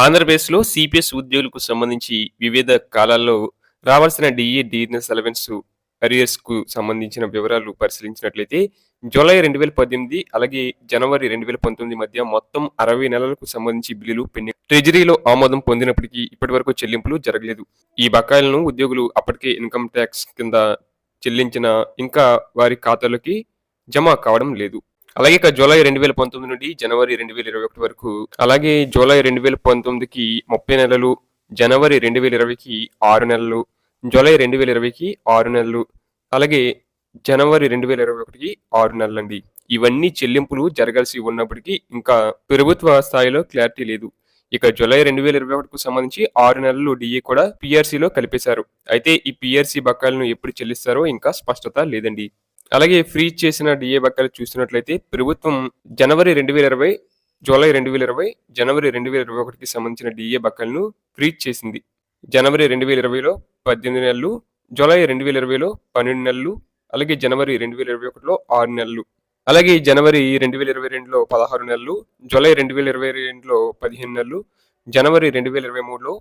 ఆంధ్రప్రదేశ్లో సిపిఎస్ ఉద్యోగులకు సంబంధించి వివిధ కాలాల్లో రావాల్సిన డిఏ డిఎన్ఎస్ అలవెన్స్ అరియర్స్కు సంబంధించిన వివరాలు పరిశీలించినట్లయితే జూలై రెండు వేల పద్దెనిమిది అలాగే జనవరి రెండు వేల పంతొమ్మిది మధ్య మొత్తం అరవై నెలలకు సంబంధించి బిల్లులు పెండింగ్. ట్రెజరీలో ఆమోదం పొందినప్పటికీ ఇప్పటి వరకు చెల్లింపులు జరగలేదు. ఈ బకాయిలను ఉద్యోగులు అప్పటికే ఇన్కమ్ ట్యాక్స్ కింద చెల్లించిన ఇంకా వారి ఖాతాలోకి జమ కావడం లేదు. అలాగే ఇక జూలై రెండు వేల పంతొమ్మిది నుండి జనవరి రెండు వేల ఇరవై ఒకటి వరకు అలాగే జూలై రెండు వేల పంతొమ్మిదికి ముప్పై నెలలు జనవరి రెండు వేల ఇరవైకి ఆరు నెలలు జూలై రెండు వేల ఇరవైకి ఆరు నెలలు అలాగే జనవరి రెండు వేల ఇరవై ఒకటికి ఆరు నెలలండి. ఇవన్నీ చెల్లింపులు జరగాల్సి ఉన్నప్పటికీ ఇంకా ప్రభుత్వ స్థాయిలో క్లారిటీ లేదు. ఇక జూలై రెండు వేల ఇరవై ఒకటికి సంబంధించి ఆరు నెలలు డిఏ కూడా పిఆర్సీలో కలిపేశారు. అయితే ఈ పిఆర్సీ బకాయిలను ఎప్పుడు చెల్లిస్తారో ఇంకా స్పష్టత లేదండి. అలాగే ఫ్రీ చేసిన డిఏ బకాయిలు చూసినట్లయితే ప్రభుత్వం జనవరి రెండు వేల ఇరవై జూలై రెండు వేల ఇరవై జనవరి రెండు వేల ఇరవై ఒకటికి సంబంధించిన డిఏ బకాయిలను ఫ్రీజ్ చేసింది. జనవరి రెండు వేల ఇరవైలో పద్దెనిమిది నెలలు జూలై రెండు వేల ఇరవైలో పన్నెండు నెలలు అలాగే జనవరి రెండు వేల ఇరవై ఒకటిలో ఆరు నెలలు. అలాగే జనవరి రెండు వేల ఇరవై రెండులో పదహారు నెలలు జూలై రెండు వేల ఇరవై రెండులో పదిహేను నెలలు జనవరి రెండు వేల ఇరవై మూడులో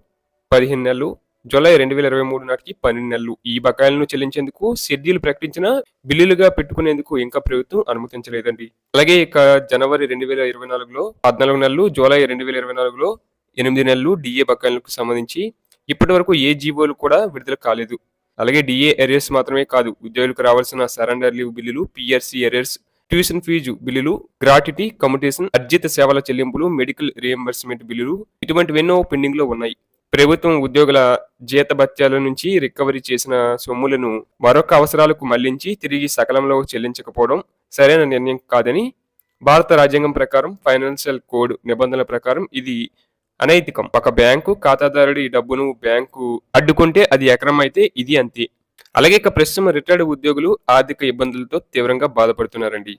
పదిహేను నెలలు జూలై రెండు వేల ఇరవై మూడు నాటికి పన్నెండు నెలలు. ఈ బకాయిలను చెల్లించేందుకు షెడ్యూల్ ప్రకటించిన బిల్లులుగా పెట్టుకునేందుకు ఇంకా ప్రభుత్వం అనుమతించలేదండి. అలాగే ఇక జనవరి రెండు వేల ఇరవై నాలుగులో పద్నాలుగు నెలలు జూలై రెండు వేల ఇరవై నాలుగులో ఎనిమిది నెలలు డిఏ బకాయిలకు సంబంధించి ఇప్పటి వరకు ఏ జీవోలు కూడా విడుదల కాలేదు. అలాగే డిఏ ఎరియర్స్ మాత్రమే కాదు ఉద్యోగులకు రావాల్సిన సరెండర్ లీవ్ బిల్లులు పిఆర్సీ ఎరియర్స్ ట్యూషన్ ఫీజు బిల్లులు గ్రాట్యుటీ కమ్యూటేషన్ అర్జిత సేవల చెల్లింపులు మెడికల్ రియంబర్స్మెంట్ బిల్లులు ఇటువంటివెన్నో పెండింగ్లో ఉన్నాయి. ప్రభుత్వం ఉద్యోగుల జీతభత్యాల నుంచి రికవరీ చేసిన సొమ్ములను మరొక అవసరాలకు మళ్ళించి తిరిగి సకలంలో చెల్లించకపోవడం సరైన నిర్ణయం కాదని భారత రాజ్యాంగం ప్రకారం ఫైనాన్షియల్ కోడ్ నిబంధనల ప్రకారం ఇది అనైతికం. ఒక బ్యాంకు ఖాతాదారుడి డబ్బును బ్యాంకు అడ్డుకుంటే అది ఎకరం అయితే ఇది అంతే. అలాగే ఇక ప్రస్తుతం రిటైర్డ్ ఉద్యోగులు ఆర్థిక ఇబ్బందులతో తీవ్రంగా బాధపడుతున్నారండి.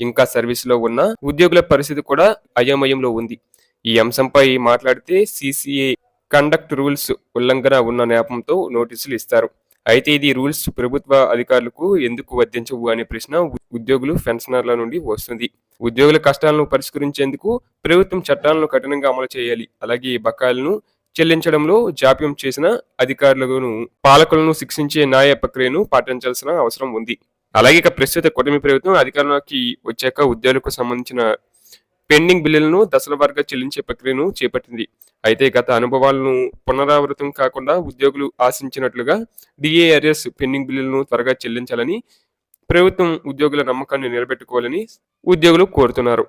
ఇంకా సర్వీసులో ఉన్న ఉద్యోగుల పరిస్థితి కూడా అయోమయంలో ఉంది. ఈ అంశంపై మాట్లాడితే సిసిఏ కండక్ట్ రూల్స్ ఉల్లంఘన ఉన్న నేపంతో నోటీసులు ఇస్తారు. అయితే ఇది రూల్స్ ప్రభుత్వ అధికారులకు ఎందుకు వర్తించవు అనే ప్రశ్న ఉద్యోగులు పెన్షనర్ల నుండి వస్తుంది. ఉద్యోగుల కష్టాలను పరిష్కరించేందుకు ప్రభుత్వం చట్టాలను కఠినంగా అమలు చేయాలి. అలాగే ఈ బకాయిలను చెల్లించడంలో జాప్యం చేసిన అధికారులను పాలకులను శిక్షించే న్యాయ ప్రక్రియను పాటించాల్సిన అవసరం ఉంది. అలాగే ఇక ప్రస్తుత కూటమి ప్రభుత్వం అధికారంలోకి వచ్చాక ఉద్యోగులకు సంబంధించిన పెండింగ్ బిల్లులను దశల వారీగా చెల్లించే ప్రక్రియను చేపట్టింది. అయితే గత అనుభవాలను పునరావృతం కాకుండా ఉద్యోగులు ఆశించినట్లుగా డిఏఆర్ఎస్ పెండింగ్ బిల్లులను త్వరగా చెల్లించాలని ప్రభుత్వం ఉద్యోగుల నమ్మకాన్ని నిలబెట్టుకోవాలని ఉద్యోగులు కోరుతున్నారు.